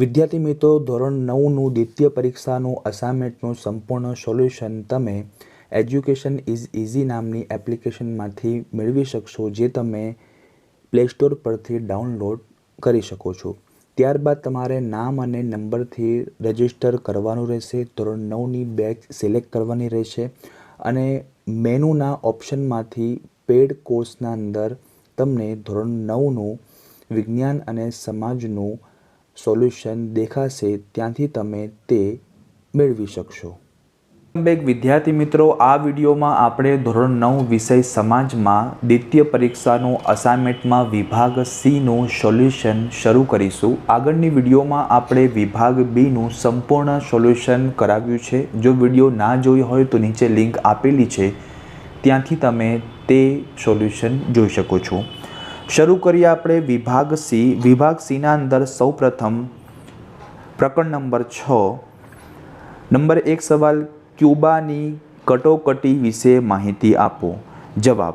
વિદ્યાર્થી મિત્રો, ધોરણ નવનું દ્વિતીય પરીક્ષાનું અસાઇનમેન્ટનું સંપૂર્ણ સોલ્યુશન તમે એજ્યુકેશન ઇઝ ઇઝી નામની એપ્લિકેશનમાંથી મેળવી શકશો, જે તમે પ્લે સ્ટોર પરથી ડાઉનલોડ કરી શકો છો. ત્યારબાદ તમારે નામ અને નંબરથી રજિસ્ટર કરવાનું રહેશે. ધોરણ નવની બેચ સિલેક્ટ કરવાની રહેશે. અને મેનુના ઓપ્શનમાંથી પેડ કોર્સના અંદર તમને ધોરણ નવનું વિજ્ઞાન અને સમાજનું સોલ્યુશન દેખાશે ત્યાંથી તમે તે મેળવી શકશો. બેક વિદ્યાર્થી મિત્રો, આ વિડીયોમાં આપણે ધોરણ નવ વિષય સમાજમાં દ્વિતીય પરીક્ષાનું અસાઇનમેન્ટમાં વિભાગ સીનું સોલ્યુશન શરૂ કરીશું. આગળની વિડીયોમાં આપણે વિભાગ બીનું સંપૂર્ણ સોલ્યુશન કરાવ્યું છે. જો વીડિયો ના જોઈ હોય તો નીચે લિંક આપેલી છે. ત્યાંથી તમે તે સોલ્યુશન જોઈ શકો છો. શરૂ કરીએ આપણે વિભાગ સી. વિભાગ સીના અંદર સૌપ્રથમ પ્રકરણ નંબર છ. નંબર એક સવાલ, ક્યુબાની કટોકટી વિશે માહિતી આપો. જવાબ.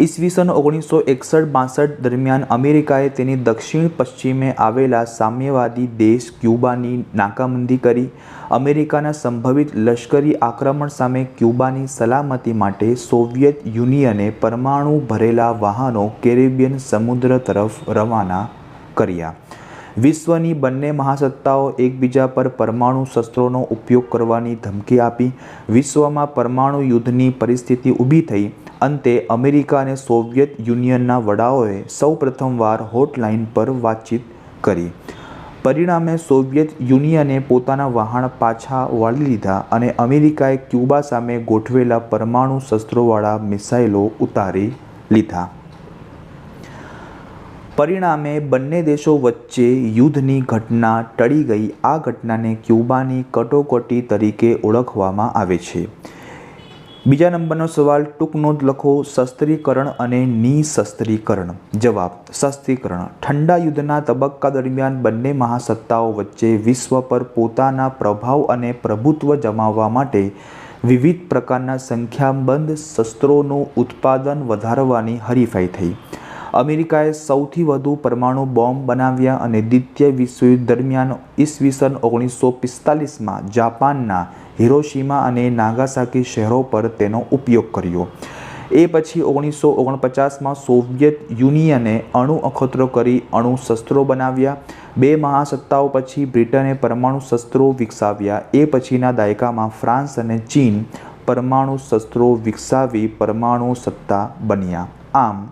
ઈસવીસન ઓગણીસો એકસઠ બાસઠ દરમિયાન અમેરિકાએ તેની દક્ષિણ પશ્ચિમે આવેલા સામ્યવાદી દેશ ક્યુબાની નાકાબંધી કરી. અમેરિકાના સંભવિત લશ્કરી આક્રમણ સામે ક્યુબાની સલામતી માટે સોવિયત યુનિયને પરમાણુ ભરેલા વાહનો કેરેબિયન સમુદ્ર તરફ રવાના કર્યા. વિશ્વની બંને મહાસત્તાઓ એકબીજા પર પરમાણુ શસ્ત્રોનો ઉપયોગ કરવાની ધમકી આપી. વિશ્વમાં પરમાણુ યુદ્ધની પરિસ્થિતિ ઊભી થઈ. અંતે અમેરિકા અને સોવિયત યુનિયનના વડાઓએ સૌ પ્રથમવાર હોટલાઇન પર વાતચીત કરી. પરિણામે સોવિયત યુનિયને પોતાના વહાણ પાછા વાળી લીધા અને અમેરિકાએ ક્યુબા સામે ગોઠવેલા પરમાણુ શસ્ત્રોવાળા મિસાઇલો ઉતારી લીધા. પરિણામે બંને દેશો વચ્ચે યુદ્ધની ઘટના ટળી ગઈ. આ ઘટનાને ક્યુબાની કટોકટી તરીકે ઓળખવામાં આવે છે. બીજા નંબરનો સવાલ, ટૂંક નોંધ લખો, શસ્ત્રીકરણ અને નિશસ્ત્રીકરણ. જવાબ, શસ્ત્રીકરણ. ઠંડા યુદ્ધના તબક્કા દરમિયાન બંને મહાસત્તાઓ વચ્ચે વિશ્વ પર પોતાના પ્રભાવ અને પ્રભુત્વ જમાવવા માટે વિવિધ પ્રકારના સંખ્યાબંધ શસ્ત્રોનું ઉત્પાદન વધારવાની હરીફાઈ થઈ. અમેરિકાએ સૌથી વધુ પરમાણુ બોમ્બ બનાવ્યા અને દ્વિતીય વિશ્વયુદ્ધ દરમિયાન ઈસવીસન ઓગણીસો પિસ્તાલીસમાં જાપાનના હિરોશીમા અને નાગાસાકી શહેરો પર તેનો ઉપયોગ કર્યો. એ પછી ઓગણીસો ઓગણપચાસમાં સોવિયત યુનિયને અણુ અખતરો કરી અણુ શસ્ત્રો બનાવ્યા. બે મહાસત્તાઓ પછી બ્રિટને પરમાણુ શસ્ત્રો વિકસાવ્યા. એ પછીના દાયકામાં ફ્રાન્સ અને ચીન પરમાણુ શસ્ત્રો વિકસાવી પરમાણુ સત્તા બન્યા. આમ,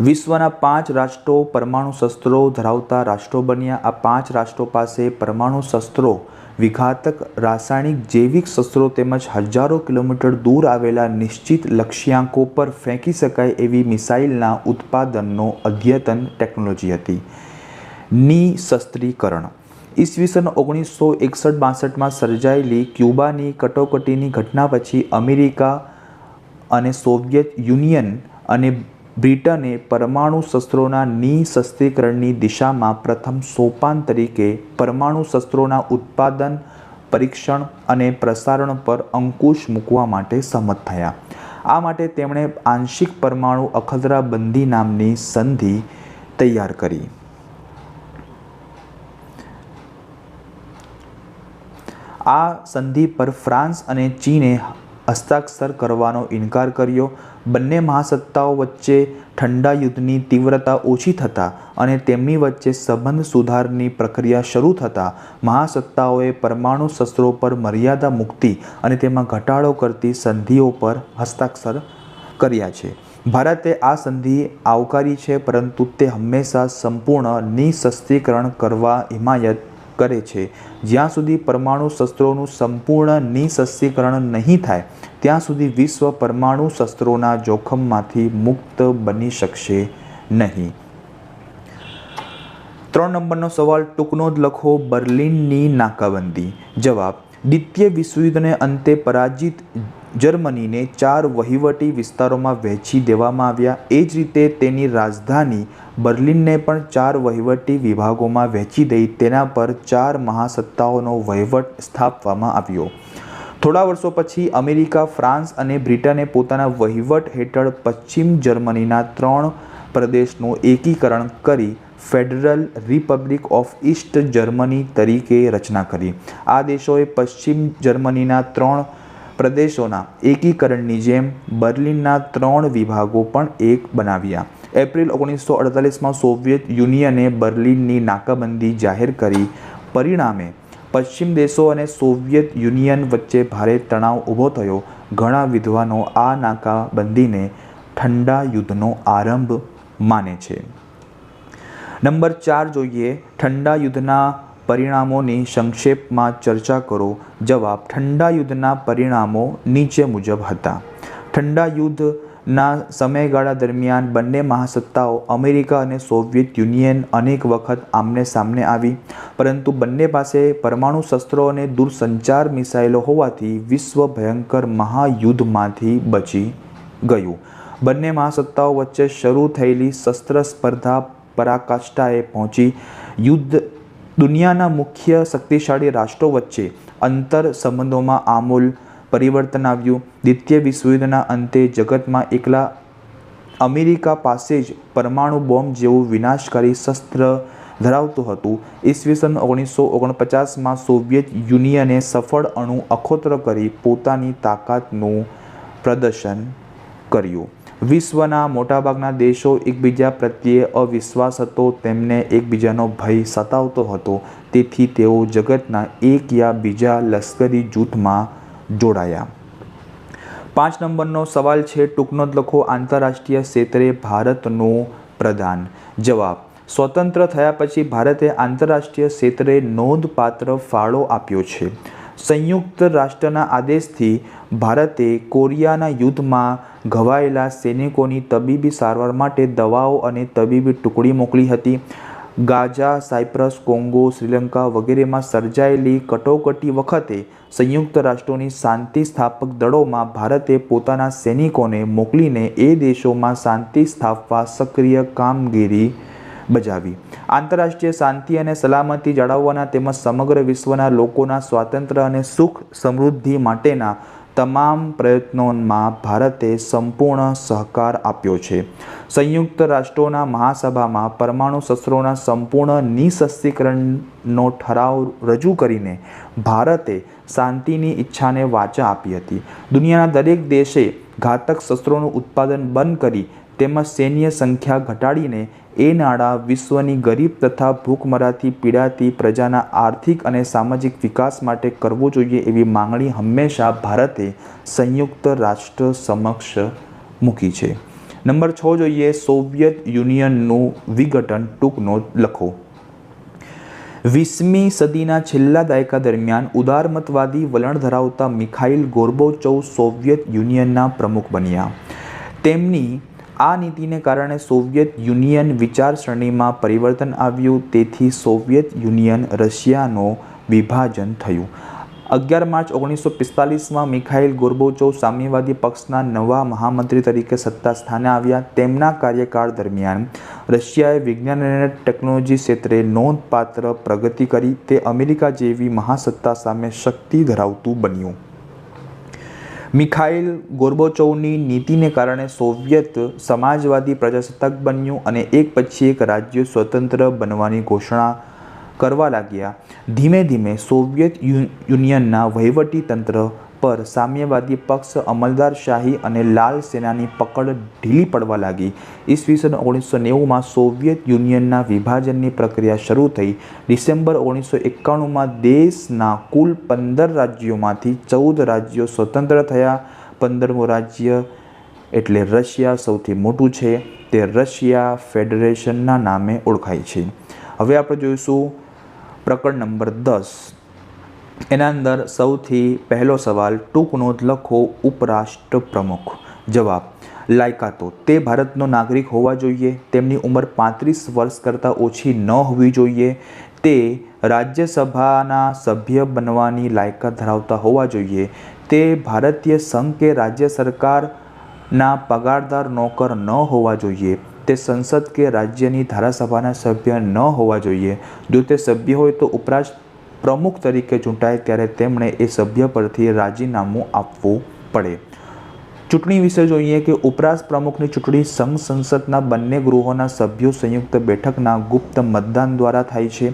વિશ્વના પાંચ રાષ્ટ્રો પરમાણુ શસ્ત્રો ધરાવતા રાષ્ટ્રો બન્યા. આ પાંચ રાષ્ટ્રો પાસે પરમાણુ શસ્ત્રો વિઘાતક રાસાયણિક જૈવિક શસ્ત્રો તેમજ હજારો કિલોમીટર દૂર આવેલા નિશ્ચિત લક્ષ્યાંકો પર ફેંકી શકાય એવી મિસાઇલના ઉત્પાદનનો અદ્યતન ટેકનોલોજી હતી. નિશસ્ત્રીકરણ. ઈસવીસન ઓગણીસો એકસઠ બાસઠમાં સર્જાયેલી ક્યુબાની કટોકટીની ઘટના પછી અમેરિકા અને સોવિયત યુનિયન અને બ્રિટને પરમાણુ શસ્ત્રોના નિઃશસ્ત્રીકરણની દિશામાં પ્રથમ સોપાન તરીકે પરમાણુ શસ્ત્રોના ઉત્પાદન, પરીક્ષણ અને પ્રસારણ પર અંકુશ મૂકવા માટે સંમત થયા. આ માટે તેમણે આંશિક પરમાણુ અખતરાબંધી નામની સંધિ તૈયાર કરી. આ સંધિ પર ફ્રાન્સ અને ચીને હસ્તાક્ષર કરવાનો ઇનકાર કર્યો. બંને મહાસત્તાઓ વચ્ચે ઠંડા યુદ્ધની તીવ્રતા ઓછી થતાં અને તેમની વચ્ચે સંબંધ સુધારની પ્રક્રિયા શરૂ થતાં મહાસત્તાઓએ પરમાણુ શસ્ત્રો પર મર્યાદા મુક્તિ અને તેમાં ઘટાડો કરતી સંધિઓ પર હસ્તાક્ષર કર્યા છે. ભારતે આ સંધિ આવકારી છે, પરંતુ તે હંમેશા સંપૂર્ણ નિશસ્ત્રીકરણ કરવા હિમાયત કરે છે. જ્યાં સુધી પરમાણુ શસ્ત્રોનું સંપૂર્ણ નિશસ્ત્રીકરણ નહીં થાય, ત્યાં સુધી વિશ્વ પરમાણુ શસ્ત્રોના જોખમમાંથી મુક્ત બની શકશે નહીં. ત્રણ નંબરનો સવાલ, ટૂંકનો જ લખો, બર્લિનની નાકાબંધી. જવાબ, દ્વિતીય વિશ્વયુદ્ધને અંતે પરાજિત જર્મનીને ચાર વહીવટી વિસ્તારોમાં વહેંચી દેવામાં આવ્યા. એ જ રીતે તેની રાજધાની બર્લિનને પણ ચાર વહીવટી વિભાગોમાં વહેંચી દઈ તેના પર ચાર મહાસત્તાઓનો વહીવટ સ્થાપવામાં આવ્યો. થોડા વર્ષો પછી અમેરિકા ફ્રાન્સ અને બ્રિટને પોતાના વહીવટ હેઠળ પશ્ચિમ જર્મનીના ત્રણ પ્રદેશનું એકીકરણ કરી federal republic of east Germany તરીકે રચના કરી. આ દેશોએ પશ્ચિમ જર્મનીના ત્રણ પ્રદેશોના એકીકરણની જેમ બર્લિનના ત્રણ વિભાગો પણ એક બનાવ્યા. એપ્રિલ ઓગણીસો અડતાલીસમાં સોવિયત યુનિયને બર્લિનની નાકાબંધી જાહેર કરી. પરિણામે, પશ્ચિમ દેશો અને સોવિયત યુનિયન વચ્ચે ભારે તણાવ ઊભો થયો. ઘણા વિદ્વાનો આ નાકાબંધીને ઠંડા યુદ્ધનો આરંભ માને છે. નંબર ચાર જોઈએ. ઠંડા યુદ્ધના પરિણામોની સંક્ષેપમાં ચર્ચા કરો. જવાબ, ઠંડા યુદ્ધના પરિણામો નીચે મુજબ હતા. ઠંડા યુદ્ધના સમયગાળા દરમિયાન બંને મહાસત્તાઓ, અમેરિકા અને સોવિયત યુનિયન અનેક વખત આમને સામને આવી. પરંતુ બંને પાસે પરમાણુ શસ્ત્રો અને દૂરસંચાર મિસાઇલો હોવાથી વિશ્વ ભયંકર મહાયુદ્ધમાંથી બચી ગયું. બંને મહાસત્તાઓ વચ્ચે શરૂ થયેલી શસ્ત્ર સ્પર્ધા પરાકાષ્ઠાએ પહોંચી. યુદ્ધ દુનિયાના મુખ્ય શક્તિશાળી રાષ્ટ્રો વચ્ચે અંતર સંબંધોમાં આમૂલ પરિવર્તન આવ્યું. દ્વિતીય વિશ્વયુદ્ધના અંતે જગતમાં એકલા અમેરિકા પાસે જ પરમાણુ બોમ્બ જેવું વિનાશકારી શસ્ત્ર ધરાવતું હતું. ઈસવીસન ઓગણીસો ઓગણપચાસમાં સોવિયત યુનિયને સફળ અણુ અખોત્ર કરી પોતાની તાકાતનું પ્રદર્શન કર્યું. વિશ્વના મોટાભાગના દેશો એકબીજા પ્રત્યે અવિશ્વાસ હતો, તેમને એકબીજાનો ભય સતાવતો હતો. તેથી તેઓ જગતના એક યા બીજા લશ્કરી જૂથમાં જોડાયા. પાંચ નંબરનો સવાલ છે, ટૂંકનો જ લખો. આંતરરાષ્ટ્રીય ક્ષેત્રે ભારતનું પ્રદાન જવાબ, સ્વતંત્ર થયા પછી ભારતે આંતરરાષ્ટ્રીય ક્ષેત્રે નોંધપાત્ર ફાળો આપ્યો છે. સંયુક્ત રાષ્ટ્રના આદેશથી ભારતે કોરિયાના યુદ્ધમાં ઘવાયેલા સૈનિકોની તબીબી સારવાર માટે દવાઓ અને તબીબી ટુકડી મોકલી હતી. ગાઝા, સાયપ્રસ, કોંગો, શ્રીલંકા વગેરેમાં સર્જાયેલી કટોકટી વખતે સંયુક્ત રાષ્ટ્રોની શાંતિ સ્થાપક દળોમાં ભારતે પોતાના સૈનિકોને મોકલીને એ દેશોમાં શાંતિ સ્થાપવા સક્રિય કામગીરી બજાવી. આંતરરાષ્ટ્રીય શાંતિ અને સલામતી જાળવવાના તેમજ સમગ્ર વિશ્વના લોકોના સ્વાતંત્ર્ય અને સુખ સમૃદ્ધિ માટેના તમામ પ્રયત્નોમાં ભારતે સંપૂર્ણ સહકાર આપ્યો છે. સંયુક્ત રાષ્ટ્રોના મહાસભામાં પરમાણુ શસ્ત્રોના સંપૂર્ણ નિશસ્ત્રીકરણનો ઠરાવ રજૂ કરીને ભારતે શાંતિની ઈચ્છાને વાચા આપી હતી. દુનિયાના દરેક દેશે ઘાતક શસ્ત્રોનું ઉત્પાદન બંધ કરી તેમજ સૈન્ય સંખ્યા ઘટાડીને એ નાણાં વિશ્વની ગરીબ તથા ભૂખમરાથી પીડાતી પ્રજાના આર્થિક અને સામાજિક વિકાસ માટે કરવો જોઈએ એવી માંગણી હંમેશા ભારતે સંયુક્ત રાષ્ટ્ર સમક્ષ મૂકી છે. નંબર છ જોઈએ સોવિયત યુનિયનનું વિઘટન ટૂંકનો લખો. વીસમી સદીના છેલ્લા દાયકા દરમિયાન ઉદારમતવાદી વલણ ધરાવતા મિખાઇલ ગોર્બોચોવ સોવિયત યુનિયનના પ્રમુખ બન્યા. તેમની આ નીતિને કારણે સોવિયત યુનિયન વિચારસરણીમાં પરિવર્તન આવ્યું, તેથી સોવિયત યુનિયન રશિયાનો વિભાજન થયું. અગિયાર માર્ચ ઓગણીસો પિસ્તાલીસમાં મિખાઇલ ગોર્બોચોવ સામ્યવાદી પક્ષના નવા મહામંત્રી તરીકે સત્તા સ્થાને આવ્યા. તેમના કાર્યકાળ દરમિયાન રશિયાએ વિજ્ઞાન અને ટેકનોલોજી ક્ષેત્રે નોંધપાત્ર પ્રગતિ કરી. તે અમેરિકા જેવી મહાસત્તા સામે શક્તિ ધરાવતું બન્યું. મિખાઇલ ગોર્બોચોવની નીતિને કારણે સોવિયત સમાજવાદી પ્રજાસત્તાક બન્યું અને એક પછી એક રાજ્યો સ્વતંત્ર બનવાની ઘોષણા કરવા લાગ્યા. ધીમે ધીમે સોવિયત યુનિયનના વહીવટી તંત્ર પર સામ્યવાદી પક્ષ અમલદારશાહી અને લાલ સેનાની પકડ ઢીલી પડવા લાગી. ઈસવીસન ઓગણીસો નેવુંમાં સોવિયત યુનિયનના વિભાજનની પ્રક્રિયા શરૂ થઈ. ડિસેમ્બર ઓગણીસો એકાણુંમાં દેશના કુલ પંદર રાજ્યોમાંથી ચૌદ રાજ્યો સ્વતંત્ર થયા. પંદરમું રાજ્ય એટલે રશિયા સૌથી મોટું છે. તે રશિયા ફેડરેશનના નામે ઓળખાય છે. હવે આપણે જોઈશું પ્રકરણ નંબર દસ. એના અંદર સૌથી પહેલો સવાલ ટૂંક નોંધ લખો ઉપરાષ્ટ્ર પ્રમુખ જવાબ લાયકાતો તે ભારતનો નાગરિક હોવા જોઈએ, તેમની ઉંમર પાંત્રીસ વર્ષ કરતાં ઓછી ન હોવી જોઈએ, તે રાજ્યસભાના સભ્ય બનવાની લાયકાત ધરાવતા હોવા જોઈએ, તે ભારતીય સંઘ કે રાજ્ય સરકારના પગારદાર નોકર ન હોવા જોઈએ, તે સંસદ કે રાજ્યની ધારાસભાના સભ્ય ન હોવા જોઈએ, જો તે સભ્ય હોય તો ઉપરાષ્ટ્ર પ્રમુખ તરીકે ચૂંટાય ત્યારે તેમણે એ સભ્ય પરથી રાજીનામું આપવું પડે. ચૂંટણી વિશે જોઈએ કે ઉપરાશ પ્રમુખની ચૂંટણી સંઘ સંસદના બંને ગૃહોના સભ્યો સંયુક્ત બેઠકના ગુપ્ત મતદાન દ્વારા થાય છે.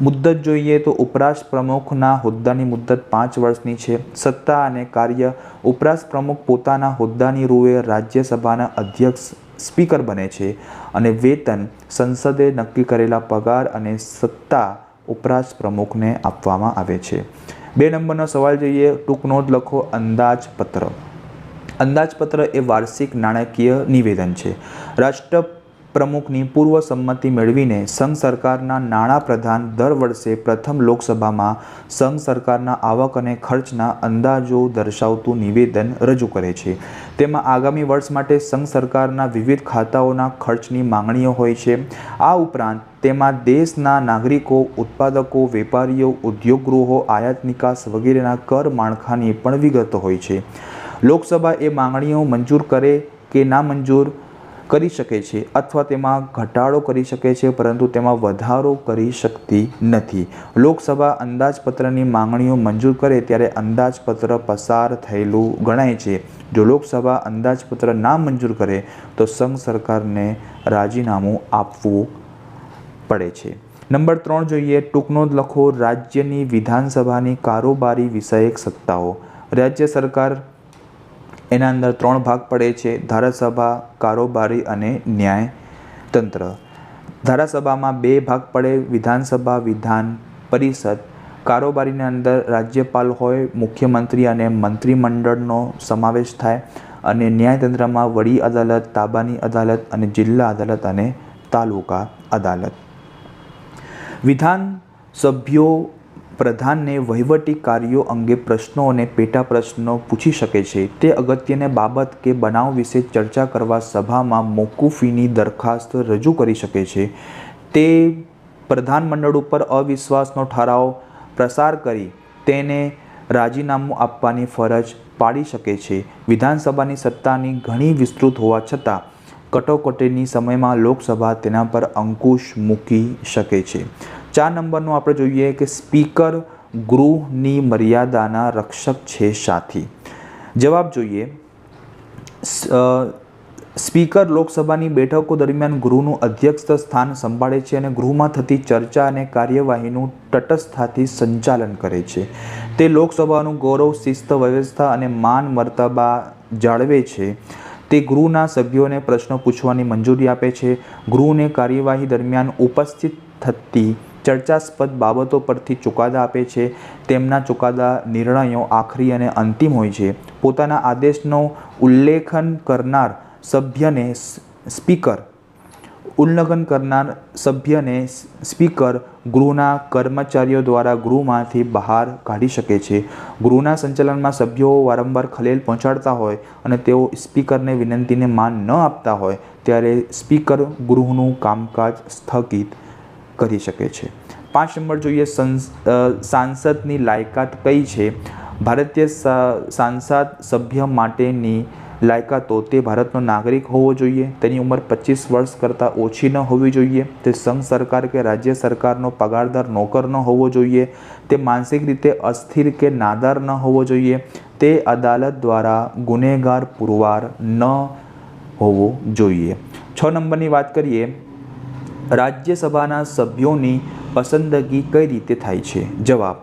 મુદ્દત જોઈએ તો ઉપરાશ પ્રમુખના હોદ્દાની મુદ્દત પાંચ વર્ષની છે. સત્તા અને કાર્ય ઉપરાશ પ્રમુખ પોતાના હોદ્દાની રૂએ રાજ્યસભાના અધ્યક્ષ સ્પીકર બને છે અને વેતન સંસદે નક્કી કરેલા પગાર અને સત્તા ઉપરાષ્ટ્ર પ્રમુખને આપવામાં આવે છે. બે નંબરનો સવાલ જોઈએ, ટૂંક નોંધ લખો, અંદાજપત્ર. અંદાજપત્ર એ વાર્ષિક નાણાકીય નિવેદન છે. રાષ્ટ્ર પ્રમુખની પૂર્વ સંમતિ મેળવીને સંઘ સરકારના નાણાં પ્રધાન દર વર્ષે પ્રથમ લોકસભામાં સંઘ સરકારના આવક અને ખર્ચના અંદાજો દર્શાવતું નિવેદન રજૂ કરે છે. તેમાં આગામી વર્ષ માટે સંઘ સરકારના વિવિધ ખાતાઓના ખર્ચની માંગણીઓ હોય છે. આ ઉપરાંત તેમાં દેશના નાગરિકો, ઉત્પાદકો, વેપારીઓ, ઉદ્યોગગૃહો, આયાત નિકાસ વગેરેના કર માળખાની પણ વિગતો હોય છે. લોકસભા એ માંગણીઓ મંજૂર કરે કે ના મંજૂર? કરી શકે છે અથવા તેમાં ઘટાડો કરી શકે છે, પરંતુ તેમાં વધારો કરી શકતી નથી. લોકસભા અંદાજપત્રની માંગણીઓ મંજૂર કરે ત્યારે અંદાજપત્ર પસાર થયેલું ગણાય છે. જો લોકસભા અંદાજપત્ર ના મંજૂર કરે, તો સંઘ સરકારને રાજીનામું આપવું પડે છે. નંબર ત્રણ જોઈએ ટૂંકનો લખો, રાજ્યની વિધાનસભાની કારોબારી વિષયક સત્તાઓ. રાજ્ય સરકાર એના અંદર ત્રણ ભાગ પડે છે, ધારાસભા, કારોબારી અને ન્યાયતંત્ર. ધારાસભામાં બે ભાગ પડે, વિધાનસભા, વિધાન પરિષદ. કારોબારીની અંદર રાજ્યપાલ હોય, મુખ્યમંત્રી અને મંત્રીમંડળનો સમાવેશ થાય અને ન્યાયતંત્રમાં વડી અદાલત, તાબાની અદાલત અને જિલ્લા અદાલત અને તાલુકા અદાલત. વિધાન સભ્યો પ્રધાનને વહીવટી કાર્યો અંગે પ્રશ્નો અને પેટા પ્રશ્નો પૂછી શકે છે. તે અગત્યની બાબત કે બનાવ વિશે ચર્ચા કરવા સભામાં મોકૂફીની દરખાસ્ત રજૂ કરી શકે છે. તે પ્રધાનમંડળ ઉપર અવિશ્વાસનો ઠરાવ પ્રસાર કરી તેને રાજીનામું આપવાની ફરજ પાડી શકે છે. વિધાનસભાની સત્તાની ઘણી વિસ્તૃત હોવા છતાં, કટોકટીની સમયમાં લોકસભા તેના પર અંકુશ મૂકી શકે છે. ચાર નંબરનું આપણે જોઈએ કે સ્પીકર ગૃહની મર્યાદાના રક્ષક છે સાથી. જવાબ જોઈએ. સ્પીકર લોકસભાની બેઠકો દરમિયાન ગૃહનું અધ્યક્ષ સ્થાન સંભાળે છે અને ગૃહમાં થતી ચર્ચા અને કાર્યવાહીનું તટસ્થતાથી સંચાલન કરે છે. તે લોકસભાનું ગૌરવ, શિસ્ત, વ્યવસ્થા અને માન મર્તબા જાળવે છે. તે ગૃહના સભ્યોને પ્રશ્નો પૂછવાની મંજૂરી આપે છે. ગૃહને કાર્યવાહી દરમિયાન ઉપસ્થિત થતી ચર્ચાસ્પદ બાબતો પરથી ચુકાદા આપે છે. તેમના ચુકાદા નિર્ણયો આખરી અને અંતિમ હોય છે. પોતાના આદેશનો ઉલ્લેખન કરનાર સભ્યને સ્પીકર. ઉલ્લંઘન કરનાર સભ્યને સ્પીકર ગૃહના કર્મચારીઓ દ્વારા ગૃહમાંથી બહાર કાઢી શકે છે. ગૃહના સંચાલનમાં સભ્યો વારંવાર ખલેલ પહોંચાડતા હોય અને તેઓ સ્પીકરને વિનંતીને માન ન આપતા હોય, ત્યારે સ્પીકર ગૃહનું કામકાજ સ્થગિત કરી શકે છે. પાંચ નંબર જોઈએ સાંસદની લાયકાત કઈ છે? ભારતીય સાંસદ સભ્ય માટેની લાયકાતો તે ભારતનો નાગરિક હોવો જોઈએ. તેની ઉંમર પચીસ વર્ષ કરતાં ઓછી ન હોવી જોઈએ. તે સંઘ સરકાર કે રાજ્ય સરકારનો પગારદાર નોકર ન હોવો જોઈએ. તે માનસિક રીતે અસ્થિર કે નાદાર ન હોવો જોઈએ. તે અદાલત દ્વારા ગુનેગાર પુરવાર ન હોવો જોઈએ. છ નંબરની વાત કરીએ રાજ્યસભાના સભ્યોની પસંદગી કઈ રીતે થાય છે? જવાબ,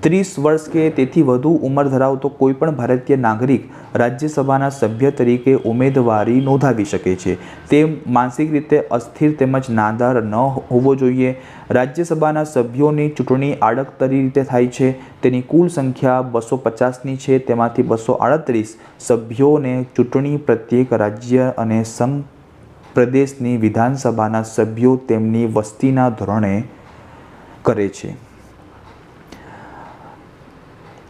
ત્રીસ વર્ષ કે તેથી વધુ ઉંમર ધરાવતો કોઈપણ ભારતીય નાગરિક રાજ્યસભાના સભ્ય તરીકે ઉમેદવારી નોંધાવી શકે છે. તે માનસિક રીતે અસ્થિર તેમજ નાદાર ન હોવો જોઈએ. રાજ્યસભાના સભ્યોની ચૂંટણી આડકતરી રીતે થાય છે. તેની કુલ સંખ્યા બસો પચાસની છે. તેમાંથી બસો આડત્રીસ સભ્યોને ચૂંટણી પ્રત્યેક રાજ્ય અને સંઘ પ્રદેશની વિધાનસભાના સભ્યો તેમની વસ્તીના ધોરણે કરે છે.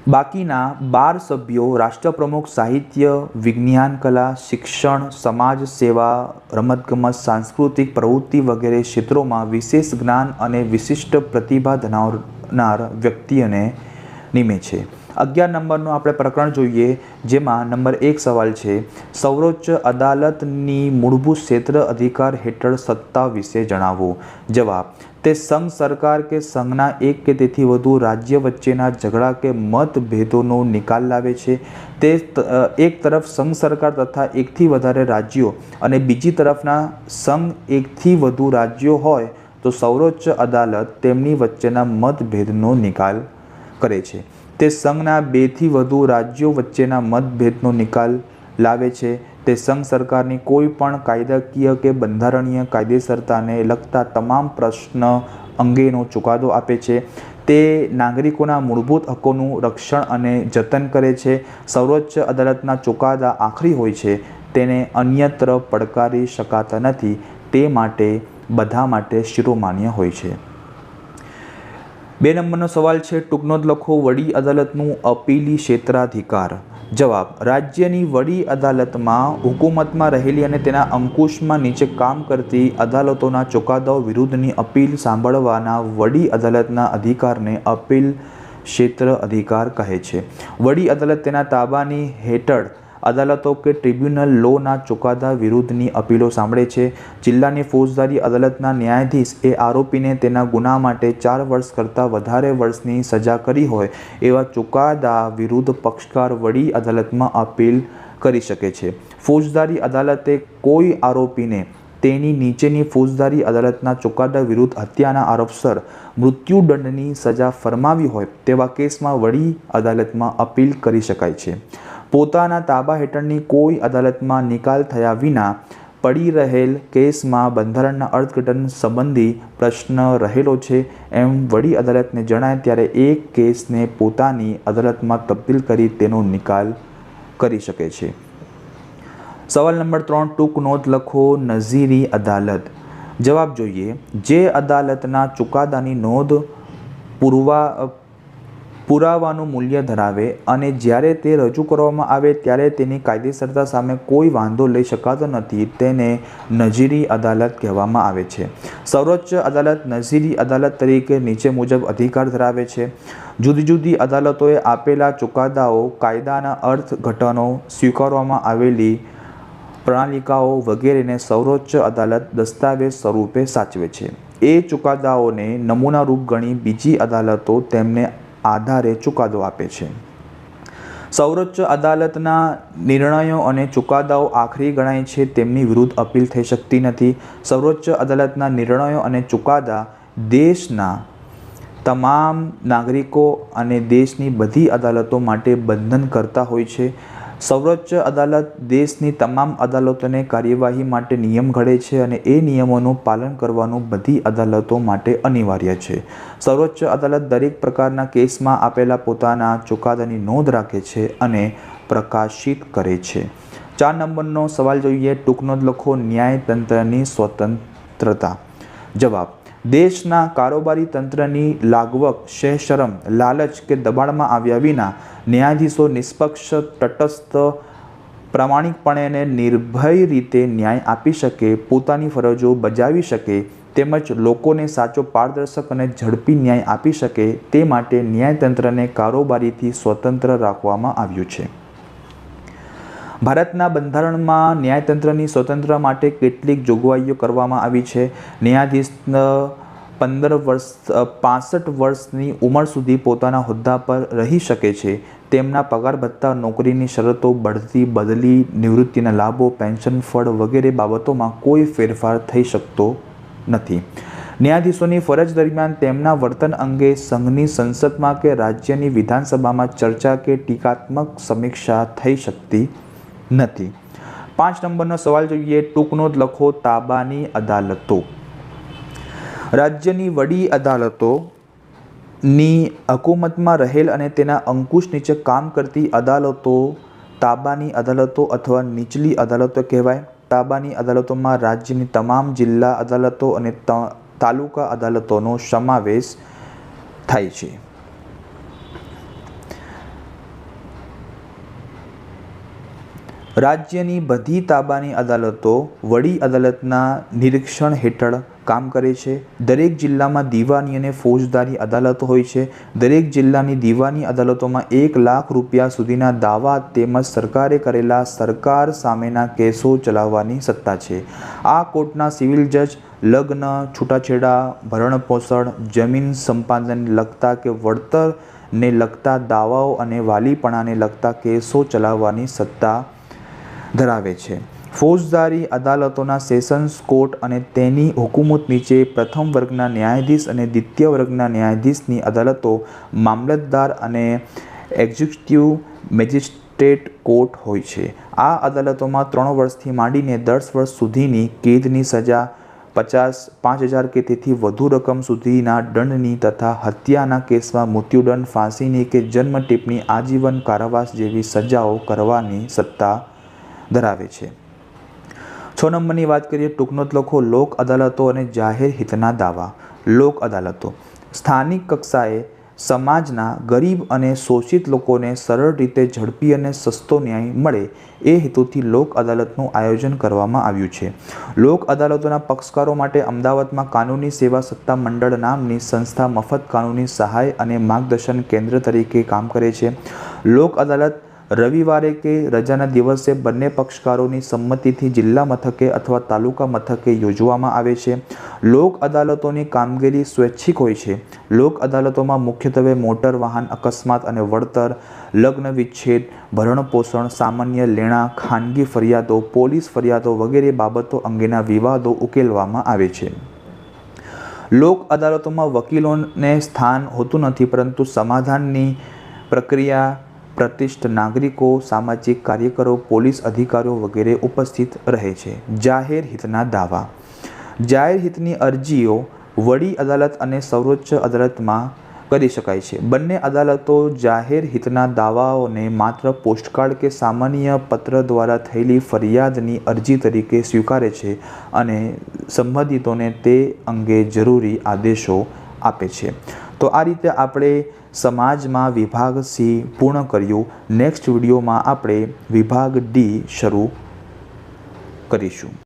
બાકીના બાર સભ્યો રાષ્ટ્રપ્રમુખ સાહિત્ય, વિજ્ઞાન કલા, શિક્ષણ, સમાજ સેવા, રમતગમત, સાંસ્કૃતિક પ્રવૃત્તિ વગેરે ક્ષેત્રોમાં વિશેષ જ્ઞાન અને વિશિષ્ટ પ્રતિભા ધરાવનાર વ્યક્તિઓને નિમે છે. અગિયાર નંબરનું આપણે પ્રકરણ જોઈએ, જેમાં નંબર એક સવાલ છે, સર્વોચ્ચ અદાલતની મૂળભૂત ક્ષેત્ર અધિકાર હેઠળ સત્તા વિશે જણાવો. જવાબ, તે સંઘ સરકાર કે સંઘના એક કે તેથી વધુ રાજ્ય વચ્ચેના ઝઘડા કે મતભેદોનો નિકાલ લાવે છે? તે એક તરફ સંઘ સરકાર તથા એકથી વધારે રાજ્યો અને બીજી તરફના સંઘ એકથી વધુ રાજ્યો હોય, તો સર્વોચ્ચ અદાલત તેમની વચ્ચેના મતભેદનો નિકાલ કરે છે. તે સંઘના બેથી વધુ રાજ્યો વચ્ચેના મતભેદનો નિકાલ લાવે છે. તે સંઘ સરકારની કોઈ પણ કાયદાકીય કે બંધારણીય કાયદેસરતાને લગતા તમામ પ્રશ્ન અંગેનો ચુકાદો આપે છે. તે નાગરિકોના મૂળભૂત હકોનું રક્ષણ અને જતન કરે છે. સર્વોચ્ચ અદાલતના ચુકાદા આખરી હોય છે. તેને અન્યત્ર પડકારી શકાતા નથી. તે માટે, બધા માટે શિરોમાન્ય હોય છે. બે નંબરનો સવાલ છે, ટૂંકનો જ લખો, વડી અદાલતનું અપીલી ક્ષેત્રાધિકાર. જવાબ, રાજ્યની વડી અદાલતમાં હુકુમતમાં રહેલી અને તેના અંકુશમાં નીચે કામ કરતી અદાલતોના ચુકાદાઓ વિરુદ્ધની અપીલ સાંભળવાના વડી અદાલતના અધિકારને અપીલ ક્ષેત્ર અધિકાર કહે છે. વડી અદાલત તેના તાબાની હેઠળ અદાલતો કે ટ્રિબ્યુનલ લોના ચુકાદા વિરુદ્ધની અપીલો સાંભળે છે. જિલ્લાની ફોજદારી અદાલતના ન્યાયાધીશ એ આરોપીને તેના ગુના માટે ચાર વર્ષ કરતાં વધારે વર્ષની સજા કરી હોય એવા ચુકાદા વિરુદ્ધ પક્ષકાર વડી અદાલતમાં અપીલ કરી શકે છે. ફોજદારી અદાલતે કોઈ આરોપીને તેની નીચેની ફોજદારી અદાલતના ચુકાદા વિરુદ્ધ હત્યાના આરોપસર મૃત્યુદંડની સજા ફરમાવી હોય તેવા કેસમાં વડી અદાલતમાં અપીલ કરી શકાય છે. પોતાના તાબા હેઠળની કોઈ અદાલતમાં નિકાલ થયા વિના પડી રહેલ કેસમાં બંધારણના અર્થઘટન સંબંધી પ્રશ્ન રહેલો છે એમ વડી અદાલતને જણાય ત્યારે એક કેસને પોતાની અદાલતમાં તબદીલ કરી તેનો નિકાલ કરી શકે છે. સવાલ નંબર ત્રણ, ટૂંક નોંધ લખો, નઝીરી અદાલત. જવાબ જોઈએ, જે અદાલતના ચુકાદાની નોંધ પૂરવા પુરાવાનું મૂલ્ય ધરાવે અને જ્યારે તે રજૂ કરવામાં આવે ત્યારે તેની કાયદેસરતા સામે કોઈ વાંધો લઈ શકાતો નથી તેને નજીરી અદાલત કહેવામાં આવે છે. સર્વોચ્ચ અદાલત નજીરી અદાલત તરીકે નીચે મુજબ અધિકાર ધરાવે છે. જુદી જુદી અદાલતોએ આપેલા ચુકાદાઓ કાયદાના અર્થઘટનો સ્વીકારવામાં આવેલી પ્રણાલિકાઓ વગેરેને સર્વોચ્ચ અદાલત દસ્તાવેજ સ્વરૂપે સાચવે છે. એ ચુકાદાઓને નમૂનારૂપ ગણી બીજી અદાલતો તેમને આધારે ચુકાદો આપે છે. સર્વોચ્ચ અદાલતના નિર્ણયો અને ચુકાદાઓ આખરી ગણાય છે તેમની વિરુદ્ધ અપીલ થઈ શકતી નથી. સર્વોચ્ચ અદાલતના નિર્ણયો અને ચુકાદા દેશના તમામ નાગરિકો અને દેશની બધી અદાલતો માટે બંધન કરતા હોય છે. સર્વોચ્ચ અદાલત દેશની તમામ અદાલતોને કાર્યવાહી માટે નિયમ ઘડે છે અને એ નિયમોનું પાલન કરવાનું બધી અદાલતો માટે અનિવાર્ય છે. સર્વોચ્ચ અદાલત દરેક પ્રકારના કેસમાં આપેલા પોતાના ચુકાદાની નોંધ રાખે છે અને પ્રકાશિત કરે છે. ચાર નંબરનો સવાલ જોઈએ, ટૂંકનો જ લખો, ન્યાયતંત્રની સ્વતંત્રતા. જવાબ દેશના કારોબારી તંત્રની લાગવક, શહેશરમ, લાલચ કે દબાણમાં આવ્યા વિના ન્યાયાધીશો નિષ્પક્ષ, તટસ્થ, પ્રામાણિકપણે અને નિર્ભય રીતે ન્યાય આપી શકે, પોતાની ફરજો બજાવી શકે, તેમજ લોકોને સાચો પારદર્શક અને ઝડપી ન્યાય આપી શકે તે માટે ન્યાયતંત્રને કારોબારીથી સ્વતંત્ર રાખવામાં આવ્યું છે. ભારતના બંધારણમાં ન્યાયતંત્રની સ્વતંત્ર માટે કેટલીક જોગવાઈઓ કરવામાં આવી છે. ન્યાયાધીશ પંદર વર્ષ પાસઠ વર્ષની ઉંમર સુધી પોતાના હોદ્દા પર રહી શકે છે. તેમના પગાર ભત્તા નોકરીની શરતો બઢતી બદલી, નિવૃત્તિના લાભો, પેન્શન ફળ વગેરે બાબતોમાં કોઈ ફેરફાર થઈ શકતો નથી. ન્યાયાધીશોની ફરજ દરમિયાન તેમના વર્તન અંગે સંઘની સંસદમાં કે રાજ્યની વિધાનસભામાં ચર્ચા કે ટીકાત્મક સમીક્ષા થઈ શકતી નથી. પાંચ નંબરનો સવાલ જોઈએ. ટૂંકનો જ લખો તાબાની અદાલતો. રાજ્યની વડી અદાલતોની હકુમતમાં રહેલ અને તેના અંકુશ નીચે કામ કરતી અદાલતો તાબાની અદાલતો અથવા નીચલી અદાલતો કહેવાય. તાબાની અદાલતોમાં રાજ્યની તમામ જિલ્લા અદાલતો અને તાલુકા અદાલતોનો સમાવેશ થાય છે. રાજ્યની બધી તાબાની અદાલતો વડી અદાલતના નિરીક્ષણ હેઠળ કામ કરે છે. દરેક જિલ્લામાં દીવાની અને ફોજદારી અદાલતો હોય છે. દરેક જિલ્લાની દીવાની અદાલતોમાં એક લાખ રૂપિયા સુધીના દાવા તેમજ સરકારે કરેલા સરકાર સામેના કેસો ચલાવવાની સત્તા છે. આ કોર્ટના સિવિલ જજ લગ્ન, છૂટાછેડા, ભરણપોષણ, જમીન સંપાદન લગતા કે વળતરને લગતા દાવાઓ અને વાલીપણાને લગતા કેસો ચલાવવાની સત્તા ધરાવે છે. ફોજદારી અદાલતોના સેશન્સ કોર્ટ અને તેની હુકુમત નીચે પ્રથમ વર્ગના ન્યાયાધીશ અને દ્વિતીય વર્ગના ન્યાયાધીશની અદાલતો મામલતદાર અને એક્ઝિક્યુટિવ મેજિસ્ટ્રેટ કોર્ટ હોય છે. આ અદાલતોમાં ત્રણ વર્ષથી માંડીને દસ વર્ષ સુધીની કેદની સજા, પચાસ, પાંચ હજાર કે તેથી વધુ રકમ સુધીના દંડની તથા હત્યાના કેસમાં મૃત્યુદંડ ફાંસીની કે જન્મ ટીપની આજીવન કારાવાસ જેવી સજાઓ કરવાની સત્તા ધરાવે છે. છ નંબરની વાત કરીએ ટૂંકનો જ લખો, લોક અદાલતો અને જાહેર હિતના દાવા. લોક અદાલતો. સ્થાનિક કક્ષાએ સમાજના ગરીબ અને શોષિત લોકોને સરળ રીતે ઝડપી અને સસ્તો ન્યાય મળે એ હેતુથી લોક અદાલતનું આયોજન કરવામાં આવ્યું છે. લોક અદાલતોના પક્ષકારો માટે અમદાવાદમાં કાનૂની સેવા સત્તા મંડળ નામની સંસ્થા મફત કાનૂની સહાય અને માર્ગદર્શન કેન્દ્ર તરીકે કામ કરે છે. લોક અદાલત રવિવારે કે રજાના દિવસે બંને પક્ષકારોની સંમતિથી જિલ્લા મથકે અથવા તાલુકા મથકે યોજવામાં આવે છે. લોક અદાલતોની કામગીરી સ્વૈચ્છિક હોય છે. લોક અદાલતોમાં મુખ્યત્વે મોટર વાહન અકસ્માત અને વળતર, લગ્ન વિચ્છેદ ભરણપોષણ સામાન્ય લેણા, ખાનગી ફરિયાદો, પોલીસ ફરિયાદો વગેરે બાબતો અંગેના વિવાદો ઉકેલવામાં આવે છે. લોક અદાલતોમાં વકીલોને સ્થાન હોતું નથી, પરંતુ સમાધાનની પ્રક્રિયા પ્રતિષ્ઠ નાગરિકો, સામાજિક કાર્યકરો, પોલીસ અધિકારીઓ વગેરે ઉપસ્થિત રહે છે. જાહેર હિતના દાવા. જાહેર હિતની અરજીઓ વડી અદાલત અને સર્વોચ્ચ અદાલતમાં કરી શકાય છે. બંને અદાલતો જાહેર હિતના દાવાઓને માત્ર પોસ્ટકાર્ડ કે સામાન્ય પત્ર દ્વારા થયેલી ફરિયાદની અરજી તરીકે સ્વીકારે છે અને સંબંધિતોને તે અંગે જરૂરી આદેશો આપે છે. તો આ રીતે આપણે સમાજમાં વિભાગ સી પૂર્ણ કર્યું. નેક્સ્ટ વિડીયોમાં આપણે વિભાગ ડી શરૂ કરીશું.